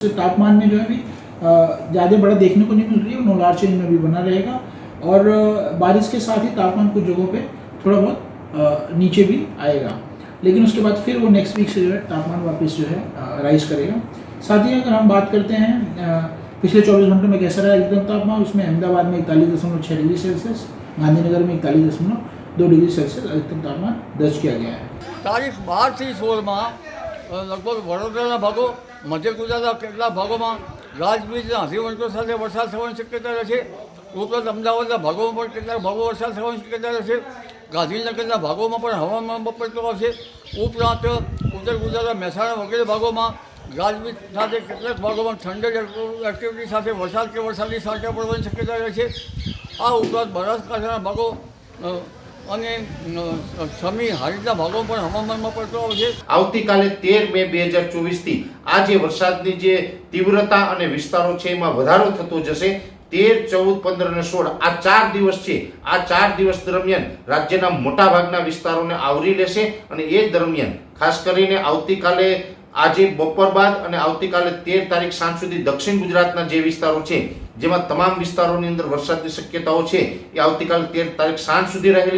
तापमान में जो है भी ज़्यादा बड़ा देखने को नहीं मिल रही है। नोलार चेंज में भी बना रहेगा। और बारिश के साथ ही तापमान कुछ जगहों पर थोड़ा बहुत नीचे भी आएगा। लेकिन उसके बाद फिर वो नेक्स्ट वीक से जो है तापमान वापस जो है राइज करेगा। साथ ही अगर हम बात करते हैं पिछले 24 घंटों में कैसा रहा एकदम तापमान, उसमें अहमदाबाद में इकतालीस दशमलव छः डिग्री सेल्सियस, गांधीनगर में इकतालीस दशमलव दो डिग्री सेल्सियस अधिकतम तापमान दर्ज किया गया है। तारीख बाहर थी सोलमा લગભગ વડોદરાના ભાગો, મધ્ય ગુજરાતના કેટલાક ભાગોમાં ગાજવીજના હસીવંતો સાથે વરસાદ થવાની શક્યતા રહેશે. ઉપરાંત અમદાવાદના ભાગોમાં પણ કેટલાક ભાગો વરસાદ થવાની શક્યતા રહેશે. ગાંધીનગરના ભાગોમાં પણ હવામાન બપોરતો આવશે. ઉપરાંત ઉત્તર ગુજરાતના મહેસાણા વગેરે ભાગોમાં ગાજવીજ સાથે કેટલાક ભાગોમાં ઠંડક એક્ટિવિટી સાથે વરસાદ કે વરસાદની સાંટા પડવાની શક્યતા રહે છે આ ઉપરાંત બનાસકાંઠાના ભાગો અને સમી હારીતના ભાગો પણ હવામાનમાં પડતો આવશે આવતીકાલે તેર મે બે હજાર ચોવીસથી આ જે વરસાદની જે તીવ્રતા અને વિસ્તારો છે એમાં વધારો થતો જશે. તેર, ચૌદ, પંદર અને સોળ આ ચાર દિવસ છે. આ ચાર દિવસ દરમિયાન રાજ્યના મોટા ભાગના વિસ્તારોને આવરી લેશે અને એ દરમિયાન ખાસ કરીને આવતીકાલે આજે બપોર બાદ અને આવતીકાલે તેર તારીખ સાંજ સુધી દક્ષિણ ગુજરાતના જે વિસ્તારો છે, જેમાં તમામ વિસ્તારોની અંદર વરસાદની શક્યતાઓ છે, એ આવતીકાલે તેર તારીખ સાંજ સુધી રહેલી